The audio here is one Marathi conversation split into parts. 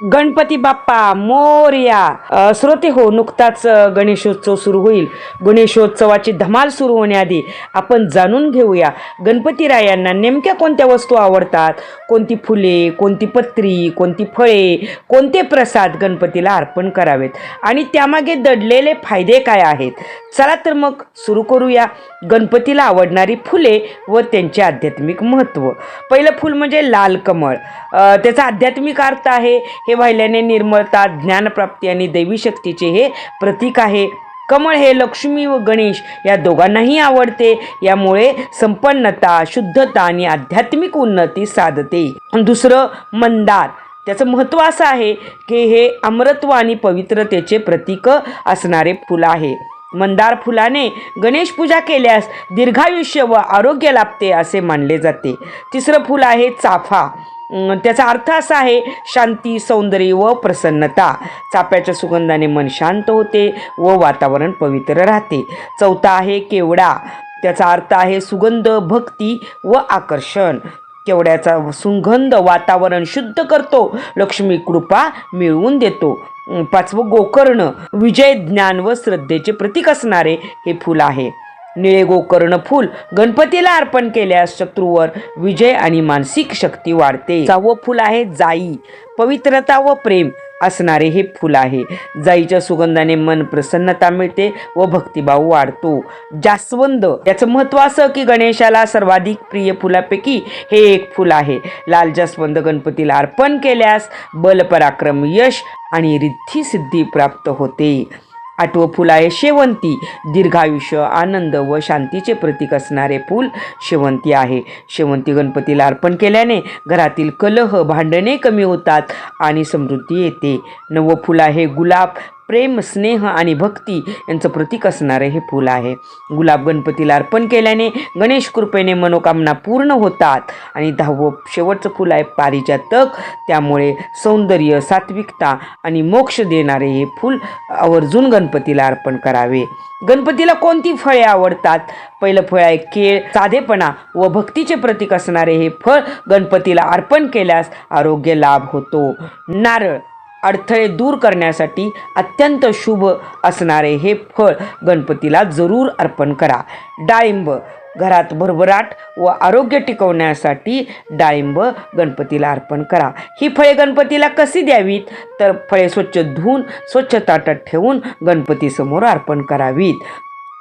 गणपती बाप्पा मोरया श्रोते हो नुकताच गणेशोत्सव सुरू होईल. गणेशोत्सवाची धमाल सुरू होण्याआधी आपण जाणून घेऊया गणपतीरायांना नेमक्या कोणत्या वस्तू आवडतात? कोणती फुले कोणती पत्री कोणती फळे कोणते प्रसाद गणपतीला अर्पण करावेत? आणि त्यामागे दडलेले फायदे काय आहेत? चला तर मग सुरू करूया गणपतीला आवडणारी फुले व त्यांचे आध्यात्मिक महत्त्व. पहिलं फूल म्हणजे लाल कमळ. त्याचा आध्यात्मिक अर्थ आहे हे वाहिल्याने निर्मळता ज्ञानप्राप्ती आणि दैवी शक्तीचे हे प्रतीक आहे. कमळ हे लक्ष्मी व गणेश या दोघांनाही आवडते. यामुळे संपन्नता शुद्धता आणि आध्यात्मिक उन्नती साधते. दुसरं मंदार. त्याचं महत्त्व असं आहे की हे अमरत्व आणि पवित्रतेचे प्रतीक असणारे फुल आहे. मंदार फुलाने गणेश पूजा केल्यास दीर्घायुष्य व आरोग्य लाभते असे मानले जाते. तिसरं फुल आहे चाफा. त्याचा अर्थ असा आहे शांती सौंदर्य व प्रसन्नता. चाप्याच्या सुगंधाने मन शांत होते व वातावरण पवित्र राहते. चौथा आहे केवडा. त्याचा अर्थ आहे सुगंध भक्ती व आकर्षण. केवड्याचा सुगंध वातावरण शुद्ध करतो लक्ष्मी कृपा मिळवून देतो. पाचवं गोकर्ण. विजय ज्ञान व श्रद्धेचे प्रतीक असणारे हे फूल आहे. निळे गोकर्ण फूल गणपतीला अर्पण केल्यास शत्रूवर विजय आणि मानसिक शक्ती वाढते. सहावं फूल आहे जाई पवित्रता व प्रेम असणारे हे फूल आहे. जाईच्या सुगंधाने मन प्रसन्नता मिळते व भक्तिभाव वाढतो. जास्वंद याचं महत्त्व असं की गणेशाला सर्वाधिक प्रिय फुलापैकी हे एक फूल आहे. लाल जास्वंद गणपतीला अर्पण केल्यास बल पराक्रम यश आणि रिद्धी सिद्धी प्राप्त होते. आठवं फूल आहे शेवंती. दीर्घायुष्य आनंद व शांतीचे प्रतीक असणारे फूल शेवंती आहे. शेवंती गणपतीला अर्पण केल्याने घरातील कलह भांडणे कमी होतात आणि समृद्धी येते. नवं फूल आहे गुलाब. प्रेम स्नेह आणि भक्ती यांचं प्रतीक असणारे हे फूल आहे. गुलाब गणपतीला अर्पण केल्याने गणेश कृपेने मनोकामना पूर्ण होतात आणि दहावं शेवटचं फूल आहे पारिजातक. त्यामुळे सौंदर्य सात्विकता आणि मोक्ष देणारे हे फूल आवर्जून गणपतीला अर्पण करावे. गणपतीला कोणती फळे आवडतात? पहिलं फळ आहे केळ. साधेपणा व भक्तीचे प्रतीक असणारे हे फळ गणपतीला अर्पण केल्यास आरोग्य लाभ होतो. नारळ. अडथळे दूर करण्यासाठी अत्यंत शुभ असणारे हे फळ गणपतीला जरूर अर्पण करा. डाळिंब घरात भरभराट व आरोग्य टिकवण्यासाठी डाळिंब गणपतीला अर्पण करा. ही फळे गणपतीला कशी द्यावीत? तर फळे स्वच्छ धुवून स्वच्छ ताटात ठेवून गणपतीसमोर अर्पण करावीत.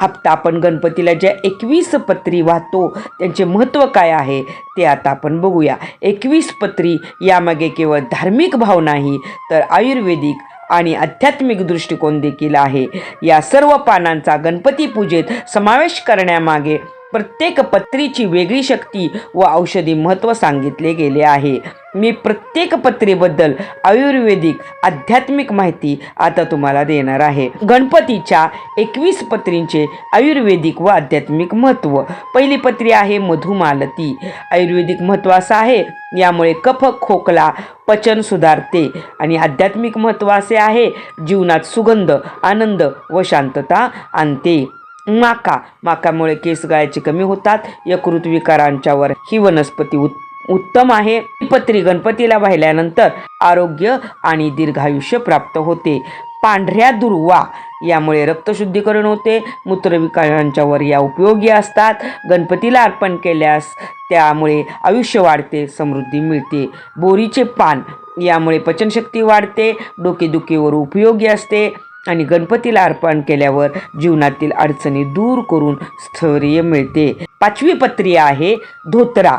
हप्ता आपण गणपतीला ज्या एकवीस पत्री वाहतो त्यांचे महत्त्व काय आहे ते आता आपण बघूया. एकवीस पत्री यामागे केवळ धार्मिक भाव नाही तर आयुर्वेदिक आणि आध्यात्मिक दृष्टिकोन देखील आहे. या सर्व पानांचा गणपती पूजेत समावेश करण्यामागे प्रत्येक पत्रीची वेगळी शक्ती व औषधी महत्त्व सांगितले गेले आहे. मी प्रत्येक पत्रीबद्दल आयुर्वेदिक आध्यात्मिक माहिती आता तुम्हाला देणार आहे. गणपतीच्या एकवीस पत्रींचे आयुर्वेदिक व आध्यात्मिक महत्त्व. पहिली पत्री आहे मधुमालती. आयुर्वेदिक महत्त्व असं आहे यामुळे कफ खोकला पचन सुधारते आणि आध्यात्मिक महत्त्व असे आहे जीवनात सुगंध आनंद व शांतता आणते. माका. माकामुळे केस गायचे कमी होतात. यकृत विकारांच्यावर ही वनस्पती उत् उत्तम आहे. पत्री गणपतीला वाहिल्यानंतर आरोग्य आणि दीर्घायुष्य प्राप्त होते. पांढऱ्या दुर्वा यामुळे रक्तशुद्धीकरण होते. मूत्रविकारांच्यावर या उपयोगी असतात. गणपतीला अर्पण केल्यास त्यामुळे आयुष्य वाढते समृद्धी मिळते. बोरीचे पान यामुळे पचनशक्ती वाढते. डोकेदुखीवर उपयोगी असते. आणि गणपतीला अर्पण केल्यावर जीवनातील अडचणी दूर करून स्थैर्य मिळते. पाचवी पत्री आहे धोतरा.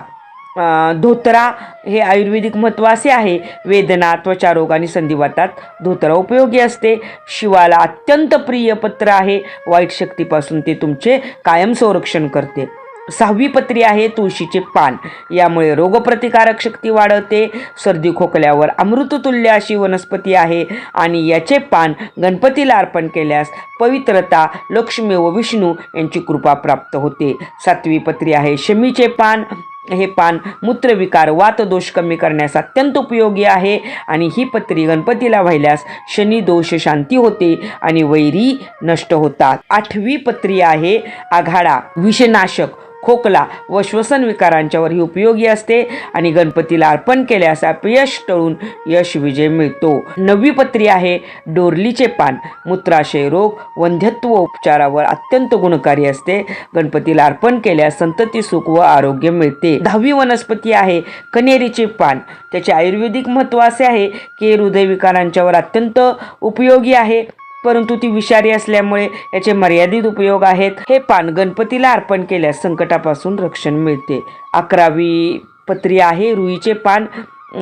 धोतरा हे आयुर्वेदिक महत्त्व असे आहे. वेदना त्वचारोग आणि संधिवातात धोतरा उपयोगी असते. शिवाला अत्यंत प्रिय पत्र आहे. वाईट शक्तीपासून ते तुमचे कायम संरक्षण करते. सहावी पत्री आहे तुळशीचे पान. यामुळे रोगप्रतिकारक शक्ती वाढवते सर्दी खोकल्यावर अमृततुल्य अशी वनस्पती आहे आणि याचे पान गणपतीला अर्पण केल्यास पवित्रता लक्ष्मी व विष्णू यांची कृपा प्राप्त होते. सातवी पत्री आहे शमीचे पान. हे पान मूत्रविकार वातदोष कमी करण्यास अत्यंत उपयोगी आहे आणि ही पत्री गणपतीला वाहिल्यास शनी दोष शांती होते आणि वैरी नष्ट होतात. आठवी पत्री आहे आघाडा विषनाशक खोकला व श्वसन विकारांच्यावरही उपयोगी असते आणि गणपतीला अर्पण केल्यास अपयश टळून यश विजय मिळतो. नववी पत्री आहे डोरलीचे पान. मूत्राशय रोग वंध्यत्व उपचारावर अत्यंत गुणकारी असते. गणपतीला अर्पण केल्यास संतती सुख व आरोग्य मिळते. दहावी वनस्पती आहे कनेरीचे पान. त्याचे आयुर्वेदिक महत्त्व असे आहे की हृदयविकारांच्यावर अत्यंत उपयोगी आहे. परंतु ती विषारी असल्यामुळे याचे मर्यादित उपयोग आहेत. हे पान गणपतीला अर्पण केल्यास संकटापासून रक्षण मिळते. अकरावी पत्री आहे. रुईचे पान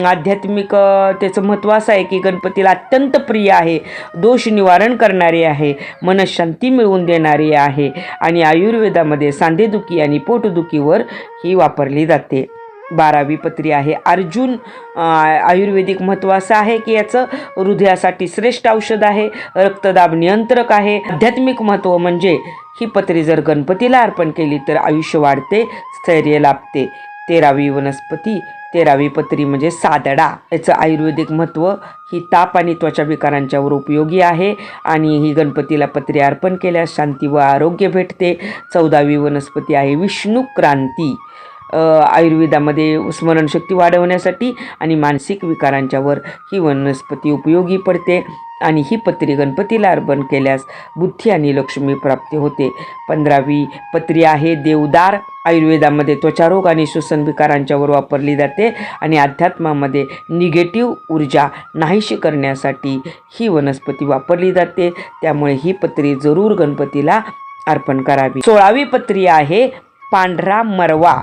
आध्यात्मिक त्याचं महत्त्व असं आहे की गणपतीला अत्यंत प्रिय आहे. दोष निवारण करणारी आहे. मनशांती मिळवून देणारी आहे. आणि आयुर्वेदामध्ये सांधेदुखी आणि पोटदुखीवर ही वापरली जाते. बारावी पत्री आहे. अर्जुन आयुर्वेदिक महत्त्व असं आहे की याचं हृदयासाठी श्रेष्ठ औषध आहे रक्तदाब नियंत्रक आहे. आध्यात्मिक महत्त्व म्हणजे ही पत्री जर गणपतीला अर्पण केली तर आयुष्य वाढते स्थैर्य लाभते. तेरावी वनस्पती तेरावी पत्री म्हणजे सादडा. याचं आयुर्वेदिक महत्त्व ही ताप आणि त्वचा विकारांच्यावर उपयोगी आहे आणि ही गणपतीला पत्री अर्पण केल्यास शांती व आरोग्य भेटते. चौदावी वनस्पती आहे विष्णू क्रांती आयुर्वेदामध्ये स्मरणशक्ती वाढवण्यासाठी आणि मानसिक विकारांच्यावर ही वनस्पती उपयोगी पडते. आणि ही पत्री गणपतीला अर्पण केल्यास बुद्धी आणि लक्ष्मी प्राप्ती होते. पंधरावी पत्री आहे देवदार. आयुर्वेदामध्ये त्वचारोग आणि श्वसन विकारांच्यावर वापरली जाते आणि अध्यात्मामध्ये निगेटिव्ह ऊर्जा नाहीशी करण्यासाठी ही वनस्पती वापरली जाते. त्यामुळे ही पत्री जरूर गणपतीला अर्पण करावी. सोळावी पत्री आहे पांढरा मरवा.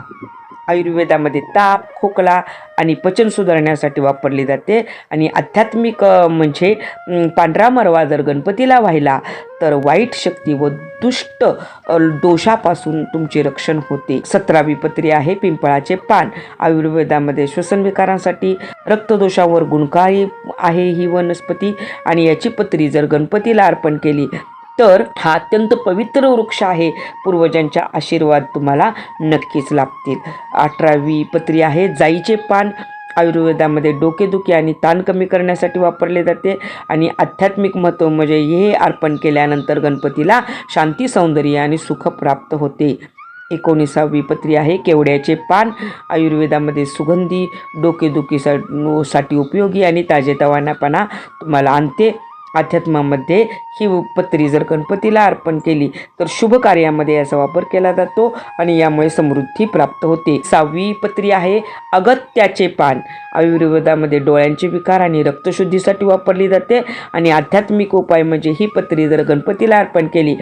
आयुर्वेदामध्ये ताप खोकला आणि पचन सुधारण्यासाठी वापरली जाते. आणि आध्यात्मिक म्हणजे पांढरा मरवा जर गणपतीला व्हायला तर वाईट शक्ती व दुष्ट दोषापासून तुमचे रक्षण होते. सतरावी पत्री आहे पिंपळाचे पान. आयुर्वेदामध्ये श्वसन विकारांसाठी रक्तदोषावर गुणकारी आहे ही वनस्पती. आणि याची पत्री जर गणपतीला अर्पण केली तर हा अत्यंत पवित्र वृक्ष आहे. पूर्वजांच्या आशीर्वाद तुम्हाला नक्कीच लाभतील. अठरावी पत्री आहे जाईचे पान आयुर्वेदामध्ये डोकेदुखी आणि ताण कमी करण्यासाठी वापरले जाते आणि आध्यात्मिक महत्त्व म्हणजे हे अर्पण केल्यानंतर गणपतीला शांती सौंदर्य आणि सुख प्राप्त होते. एकोणीसावी पत्री आहे केवड्याचे पान आयुर्वेदामध्ये सुगंधी डोकेदुखीसाठी साठी उपयोगी आणि ताजेतवानापणा तुम्हाला आणते. अध्यात्मामध्ये ही पत्री जर गणपतीला अर्पण केली तर शुभ कार्यामध्ये याचा वापर केला जातो आणि यामुळे समृद्धी प्राप्त होते. सहावी पत्री आहे अगत्याचे पान. आयुर्वेदामध्ये डोळ्यांचे विकार आणि रक्तशुद्धीसाठी वापरली जाते आणि आध्यात्मिक उपाय म्हणजे ही पत्री जर गणपतीला अर्पण केली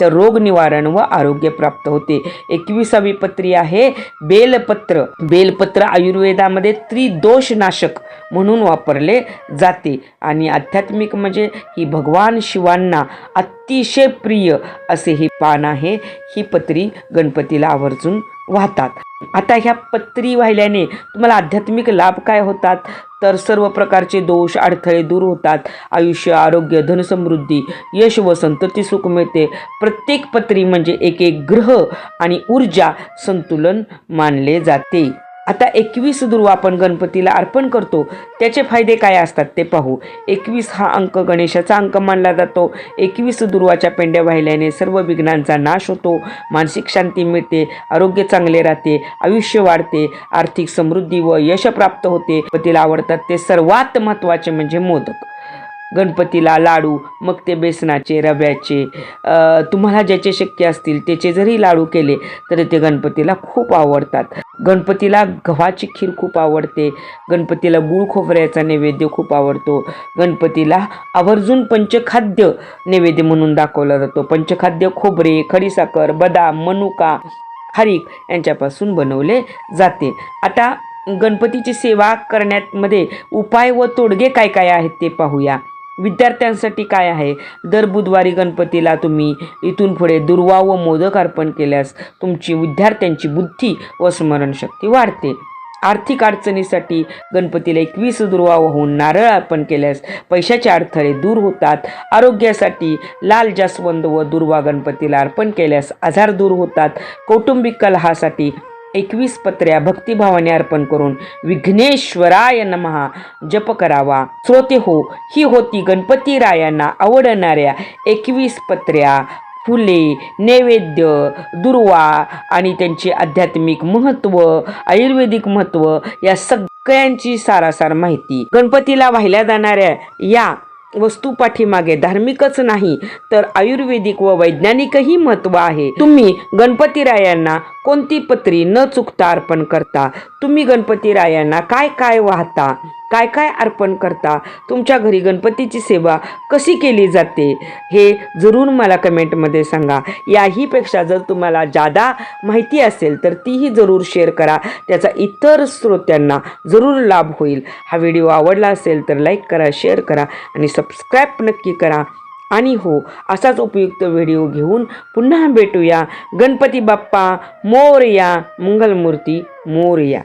तर रोग निवारण व आरोग्य प्राप्त होते. एकविसावी पत्री आहे बेलपत्र. बेलपत्र आयुर्वेदामध्ये त्रिदोषनाशक म्हणून वापरले जाते आणि आध्यात्मिक म्हणजे ही भगवान शिवांना अतिशय प्रिय असे हे पान आहे. ही पत्री गणपतीला आवर्जून वाहतात. आता ह्या पत्री वाहिल्याने तुम्हाला आध्यात्मिक लाभ काय होतात? तर सर्व प्रकारचे दोष अडथळे दूर होतात. आयुष्य आरोग्य धनसमृद्धी यश व संतती सुख मिळते. प्रत्येक पत्री म्हणजे एक एक ग्रह आणि ऊर्जा संतुलन मानले जाते. आता एकवीस दुर्वा आपण गणपतीला अर्पण करतो. त्याचे फायदे काय असतात ते पाहू. एकवीस हा अंक गणेशाचा अंक मानला जातो. एकवीस दुर्वाच्या पेंड्या वाहिल्याने सर्व विघ्नांचा नाश होतो. मानसिक शांती मिळते आरोग्य चांगले राहते आयुष्य वाढते आर्थिक समृद्धी व यश प्राप्त होते. गणपतीला आवडतात ते सर्वात महत्त्वाचे म्हणजे मोदक. गणपतीला लाडू मग ते बेसनाचे रव्याचे तुम्हाला ज्याचे शक्य असतील त्याचे जरी लाडू केले तरी ते गणपतीला खूप आवडतात. गणपतीला गव्हाची खीर खूप आवडते. गणपतीला गुळ खोबऱ्याचा नैवेद्य खूप आवडतो. गणपतीला आवर्जून पंचखाद्य नैवेद्य म्हणून दाखवला जातो. पंचखाद्य खोबरे खडीसाखर बदाम मनुका हरिक यांच्यापासून बनवले जाते. आता गणपतीची सेवा करण्यामध्ये उपाय व तोडगे काय काय आहेत ते पाहूया. विद्यार्थ्यांसाठी काय आहे? दर बुधवारी गणपतीला तुम्ही इथून पुढे दुर्वा व मोदक अर्पण केल्यास तुमची विद्यार्थ्यांची बुद्धी व स्मरणशक्ती वाढते. आर्थिक अडचणीसाठी गणपतीला एकवीस दुर्वा वाहून नारळ अर्पण केल्यास पैशाचे अडथळे दूर होतात. आरोग्यासाठी लाल जास्वंद व दुर्वा गणपतीला अर्पण केल्यास आजार दूर होतात. कौटुंबिक कलहासाठी एकवीस पत्र्या भक्तिभावाने अर्पण करून विघ्नेश्वराय नमहा जप करावा. श्रोते हो ही होती गणपती रायांना आवडणाऱ्या एकवीस पत्र्या फुले नैवेद्य दुर्वा आणि त्यांचे आध्यात्मिक महत्त्व आयुर्वेदिक महत्त्व या सगळ्यांची सारासार माहिती. गणपतीला वाहिल्या जाणाऱ्या या वस्तू पाठीमागे धार्मिकच नाही तर आयुर्वेदिक व वैज्ञानिकही महत्त्व आहे. तुम्ही गणपतीरायांना कोणती पत्री न चुकता अर्पण करता? तुम्ही गणपतीरायांना काय काय वाहता? काय काय अर्पण करता? तुमच्या घरी गणपतीची सेवा कशी केली जाते? हे जरूर मला कमेंटमध्ये सांगा. याहीपेक्षा जर तुम्हाला जादा माहिती असेल तर तीही जरूर शेअर करा. त्याचा इतर श्रोत्यांना जरूर लाभ होईल. हा व्हिडिओ आवडला असेल तर लाईक करा शेअर करा आणि सबस्क्राईब नक्की करा. आणि हो असाच उपयुक्त व्हिडिओ घेऊन पुन्हा भेटूया. गणपती बाप्पा मोरया मंगलमूर्ती मोरया.